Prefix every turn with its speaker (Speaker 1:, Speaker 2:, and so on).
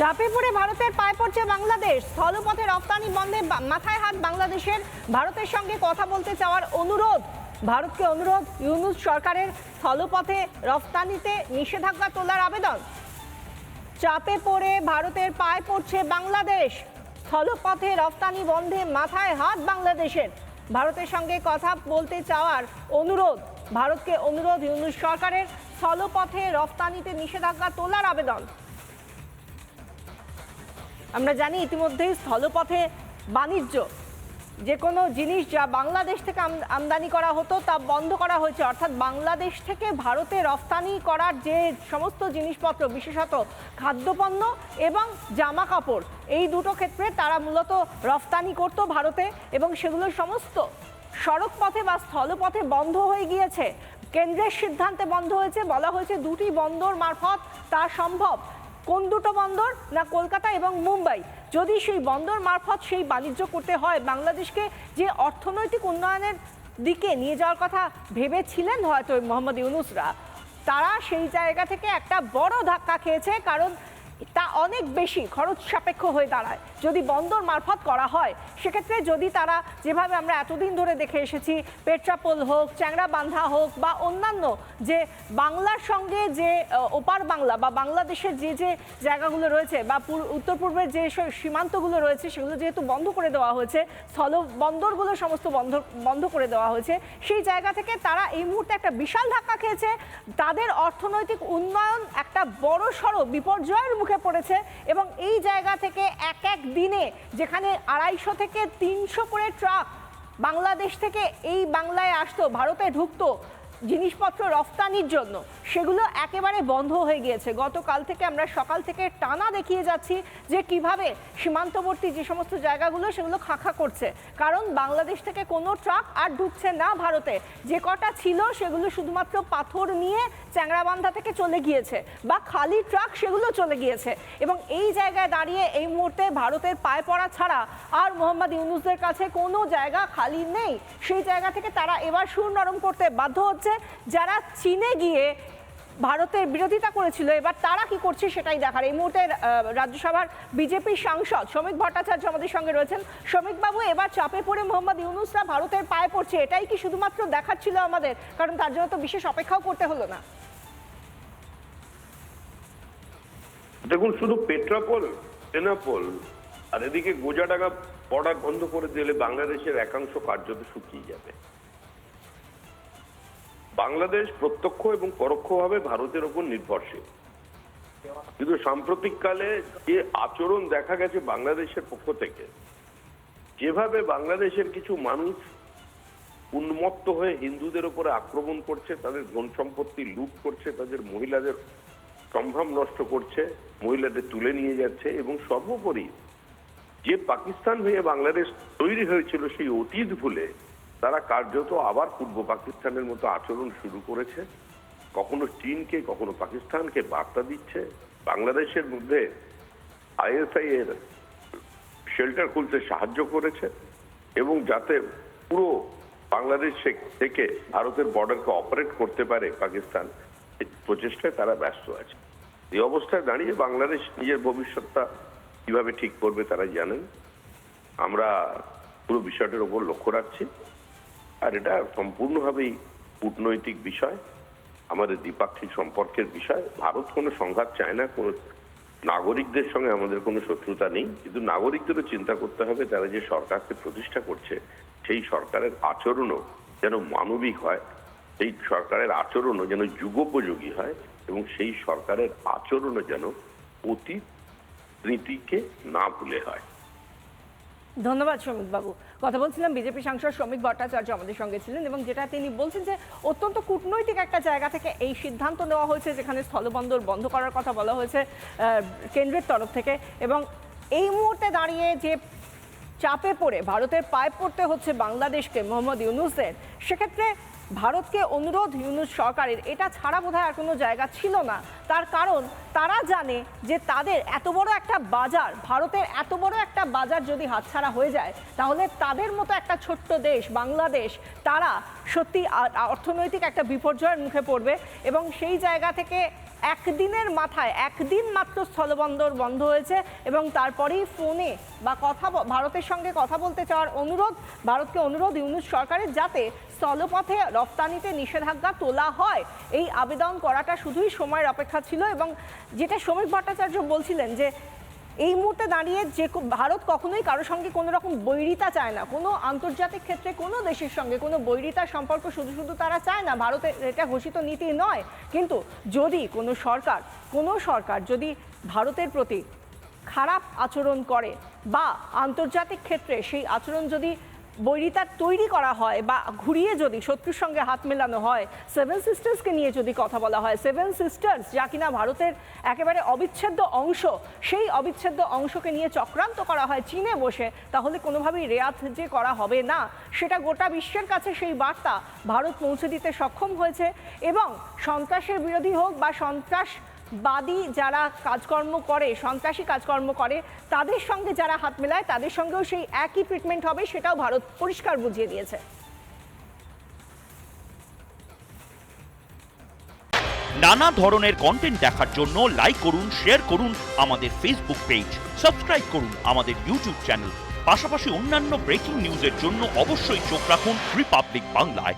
Speaker 1: চাপে পড়ে ভারতের পায়ে পড়ছে বাংলাদেশ। স্থলপথে রপ্তানি বন্ধে মাথায় হাত বাংলাদেশের। ভারতের সঙ্গে কথা বলতে চাওয়ার অনুরোধ। ভারতকে অনুরোধ, ইউনুস সরকারের স্থলপথে রফতানিতে নিষেধাজ্ঞা তোলার আবেদন। চাপে পড়ে ভারতের পায়ে পড়ছে বাংলাদেশ। স্থলপথে রফতানি বন্ধে মাথায় হাত বাংলাদেশের। ভারতের সঙ্গে কথা বলতে চাওয়ার অনুরোধ। ভারতকে অনুরোধ, ইউনুস সরকারের স্থলপথে রফতানিতে নিষেধাজ্ঞা তোলার আবেদন। আমরা জানি ইতিমধ্যেই স্থলপথে বাণিজ্য যে কোনো জিনিস যা বাংলাদেশ থেকে আম- আমদানি করা হতো তা বন্ধ করা হয়েছে। অর্থাৎ বাংলাদেশ থেকে ভারতে রফতানি করার যে সমস্ত জিনিসপত্র, বিশেষত খাদ্যপণ্য এবং জামা কাপড় এই দুটো ক্ষেত্রে তারা মূলত রফতানি করতো ভারতে এবং সেগুলো সমস্ত সড়ক পথে বা স্থলপথে বন্ধ হয়ে গিয়েছে। কেন্দ্রের সিদ্ধান্তে বন্ধ হয়েছে। বলা হয়েছে দুটি বন্দর মারফত তা সম্ভব। কোন দুটো বন্দর, না কলকাতা এবং মুম্বাই? যদি সেই বন্দর মারফত সেই বাণিজ্য করতে হয়, বাংলাদেশকে যে অর্থনৈতিক উন্নয়নের দিকে নিয়ে যাওয়ার কথা ভেবেছিলেন হয়তো মোহাম্মদ ইউনুসরা, তারা সেই জায়গা থেকে একটা বড় ধাক্কা খেয়েছে, কারণ তা অনেক বেশি খরচ সাপেক্ষ হয়ে দাঁড়ায়। যদি বন্দর মারফত করা হয়, সেক্ষেত্রে যদি তারা যেভাবে আমরা এতদিন ধরে দেখে এসেছি, পেট্রাপোল হোক, চ্যাংড়া বান্ধা হোক বা অন্যান্য যে বাংলার সঙ্গে যে ওপার বাংলা বা বাংলাদেশের যে যে জায়গাগুলো রয়েছে বা উত্তর পূর্বের যে সীমান্তগুলো রয়েছে, সেগুলো যেহেতু বন্ধ করে দেওয়া হয়েছে, স্থল বন্দরগুলো সমস্ত বন্ধ বন্ধ করে দেওয়া হয়েছে, সেই জায়গা থেকে তারা এই মুহূর্তে একটা বিশাল ধাক্কা খেয়েছে। তাদের অর্থনৈতিক উন্নয়ন একটা বড় সড়ো বিপর্যয়ের মুখে পড়েছে এবং এই জায়গা থেকে এক এক দিনে যেখানে আড়াইশো থেকে তিনশো করে ট্রাক বাংলাদেশ থেকে এই বাংলায় আসতো, ভারতে ঢুকতো জিনিসপত্র রফতানির জন্য, সেগুলো একেবারে বন্ধ হয়ে গিয়েছে। গতকাল থেকে আমরা সকাল থেকে টানা দেখিয়ে যাচ্ছি যে কীভাবে সীমান্তবর্তী যে সমস্ত জায়গাগুলো, সেগুলো খাখা করছে। কারণ বাংলাদেশ থেকে কোনো ট্রাক আর ঢুকছে না ভারতে। যে কটা ছিল, সেগুলো শুধুমাত্র পাথর নিয়ে চ্যাংড়াবান্ধা থেকে চলে গিয়েছে বা খালি ট্রাক, সেগুলো চলে গিয়েছে। এবং এই জায়গায় দাঁড়িয়ে এই মুহূর্তে ভারতের পায়ে পড়া ছাড়া আর মোহাম্মদ ইউনুসদের কাছে কোনো জায়গা খালি নেই। সেই জায়গা থেকে তারা এবার সুর নরম করতে বাধ্য হচ্ছে। যারা চীনে গিয়ে ভারতের বিরোধিতা করেছিল, এবার তারা কি করছে সেটাই দেখার। এই মুহূর্তে রাজ্যসভার বিজেপি সাংসদ শ্রমিক ভট্টাচার্য আমাদের সঙ্গে রয়েছেন। শ্রমিক বাবু এবার চাপে পড়ে মোহাম্মদ ইউনুসরা ভারতের পায়ে পড়ছে, এটাই কি শুধুমাত্র দেখার ছিল আমাদের? কারণ তার জন্য তো বিশেষ অপেক্ষাও করতে হলো না।
Speaker 2: দেখুন, শুধু পেট্রাপোল এনাপোল আর এদিকে গোজাডাঙ্গা বর্ডার বন্ধ করে দিলে বাংলাদেশের একাংশ কার্যত শুকিয়ে যাবে। বাংলাদেশ প্রত্যক্ষ এবং পরোক্ষভাবে ভারতের ওপর নির্ভরশীল। কিন্তু সাম্প্রতিককালে যে আচরণ দেখা গেছে বাংলাদেশের পক্ষ থেকে, যেভাবে বাংলাদেশের কিছু মানুষ উন্মত্ত হয়ে হিন্দুদের উপরে আক্রমণ করছে, তাদের ধন সম্পত্তি লুট করছে, তাদের মহিলাদের সম্ভ্রম নষ্ট করছে, মহিলাদের তুলে নিয়ে যাচ্ছে এবং সর্বোপরি যে পাকিস্তান হয়ে বাংলাদেশ তৈরি হয়েছিল সেই অতীত ভুলে তারা কার্যত আবার পূর্ব পাকিস্তানের মতো আচরণ শুরু করেছে। কখনো চীনকে, কখনো পাকিস্তানকে বার্তা দিচ্ছে। বাংলাদেশের মধ্যে আইএসআই এর শেল্টার খুলতে সাহায্য করেছে এবং যাতে পুরো বাংলাদেশ থেকে ভারতের বর্ডারকে অপারেট করতে পারে পাকিস্তান প্রচেষ্টায় তারা ব্যস্ত আছে। এই অবস্থায় দাঁড়িয়ে বাংলাদেশ নিজের ভবিষ্যৎটা কীভাবে ঠিক করবে তারা জানেন। আমরা পুরো বিষয়টার উপর লক্ষ্য রাখছি। আর এটা সম্পূর্ণভাবেই কূটনৈতিক বিষয়, আমাদের দ্বিপাক্ষিক সম্পর্কের বিষয়। ভারত কোনো সংঘাত চায় না, কোনো নাগরিকদের সঙ্গে আমাদের কোনো শত্রুতা নেই। কিন্তু নাগরিকদেরও চিন্তা করতে হবে, তারা যে সরকারকে প্রতিষ্ঠা করছে, সেই সরকারের আচরণও যেন মানবিক হয়, সেই সরকারের আচরণও যেন যুগোপযোগী হয় এবং সেই সরকারের আচরণও যেন অতীত নীতিকে না ভুলে হয়।
Speaker 1: ধন্যবাদ বাবু কথা বলছিলাম বিজেপি সাংসদ শ্রমিক ভট্টাচার্য আমাদের সঙ্গে ছিলেন এবং যেটা তিনি বলছেন যে অত্যন্ত কূটনৈতিক একটা জায়গা থেকে এই সিদ্ধান্ত নেওয়া হয়েছে যেখানে স্থলবন্দর বন্ধ করার কথা বলা হয়েছে কেন্দ্রের তরফ থেকে। এবং এই মুহূর্তে দাঁড়িয়ে যে চাপে পড়ে ভারতের পায়ে পড়তে হচ্ছে বাংলাদেশকে মোহাম্মদ ইউনুসের। সেক্ষেত্রে ভারতকে অনুরোধ ইউনুস সরকারের, এটা ছাড়া বোধহয় আর কোনো জায়গা ছিল না। তার কারণ, তারা জানে যে তাদের এত বড় একটা বাজার, ভারতের এত বড় একটা বাজার যদি হাতছাড়া হয়ে যায়, তাহলে তাদের মতো একটা ছোট্ট দেশ, বাংলাদেশ, তারা সত্যি অর্থনৈতিক একটা বিপর্যয়ের মুখে পড়বে এবং সেই জায়গা থেকে একদিনের মাথায়, একদিন মাত্র স্থলবন্দর বন্ধ হয়েছে এবং তারপরেই ফোনে বা কথা ভারতের সঙ্গে কথা বলতে চাওয়ার অনুরোধ, ভারতকে অনুরোধ ইউনুস সরকারের যাতে স্থলপথে রপ্তানিতে নিষেধাজ্ঞা তোলা হয়। এই আবেদন করাটা শুধুই সময়ের অপেক্ষা ছিল এবং যেটা শ্রমিক ভট্টাচার্য বলছিলেন যে এই মুহূর্তে দাঁড়িয়ে যে ভারত কখনোই কারোর সঙ্গে কোনো রকম বৈরিতা চায় না। কোনো আন্তর্জাতিক ক্ষেত্রে কোনো দেশের সঙ্গে কোনো বৈরিতার সম্পর্ক শুধু শুধু তারা চায় না ভারতের এটা ঘোষিত নীতি নয়। কিন্তু যদি কোনো সরকার কোনো সরকার যদি ভারতের প্রতি খারাপ আচরণ করে বা আন্তর্জাতিক ক্ষেত্রে সেই আচরণ যদি বৈরিতার তৈরি করা হয় বা ঘুরিয়ে যদি শত্রুর সঙ্গে হাত মেলানো হয় সেভেন সিস্টার্সকে নিয়ে যদি কথা বলা হয় সেভেন সিস্টার্স যা কিনা ভারতের একেবারে অবিচ্ছেদ্য অংশ, সেই অবিচ্ছেদ্য অংশকে নিয়ে চক্রান্ত করা হয় চীনে বসে, তাহলে কোনোভাবেই রেয়াত যে করা হবে না, সেটা গোটা বিশ্বের কাছে সেই বার্তা ভারত পৌঁছে দিতে সক্ষম হয়েছে এবং সন্ত্রাসের বিরোধী হোক বা সন্ত্রাস বাদী যারা কাজকর্ম করে, সন্ত্রাসী কাজকর্ম করে, তাদের সঙ্গে যারা হাত মেলায়, তাদের সঙ্গেও সেই একই ট্রিটমেন্ট হবে, সেটাও ভারত পরিষ্কার বুঝিয়ে দিয়েছে।
Speaker 3: নানা ধরনের কন্টেন্ট দেখার জন্য লাইক করুন শেয়ার করুন আমাদের ফেসবুক পেজ সাবস্ক্রাইব করুন আমাদের ইউটিউব চ্যানেল পাশাপাশি অন্যান্য ব্রেকিং নিউজের জন্য অবশ্যই চোখ রাখুন রিপাবলিক বাংলায়